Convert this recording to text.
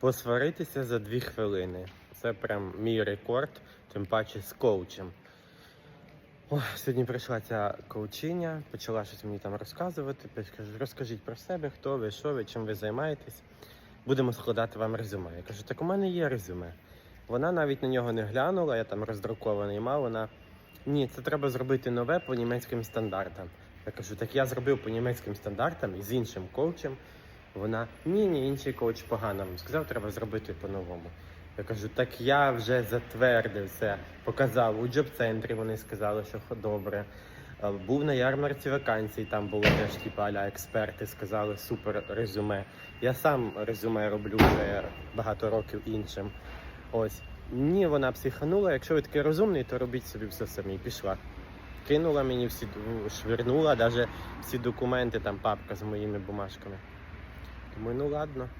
Посваритися за дві хвилини. Це прям мій рекорд, тим паче з коучем. Ой, сьогодні прийшла ця коучиня, почала щось мені там розказувати. Розкажіть про себе, хто ви, що ви, чим ви займаєтесь. Будемо складати вам резюме. Я кажу, так у мене є резюме. Вона навіть на нього не глянула, я там роздрукований мав. Вона ні, це треба зробити нове по німецьким стандартам. Я кажу, так я зробив по німецьким стандартам і з іншим коучем. Вона ні, ні, інший коуч погано вам сказав, треба зробити по-новому. Я кажу, так я вже затвердив це, показав у джоб-центрі. Вони сказали, що добре. Е, Був на ярмарці вакансій, там було теж типу, аля експерти, сказали супер резюме. Я сам резюме роблю вже багато років іншим. Ось. Ні, вона психанула. Якщо ви такий розумний, то робіть собі все самі. Пішла. Кинула мені всі, швирнула, навіть всі документи, там папка з моїми бумажками. Думаю, ну ладно.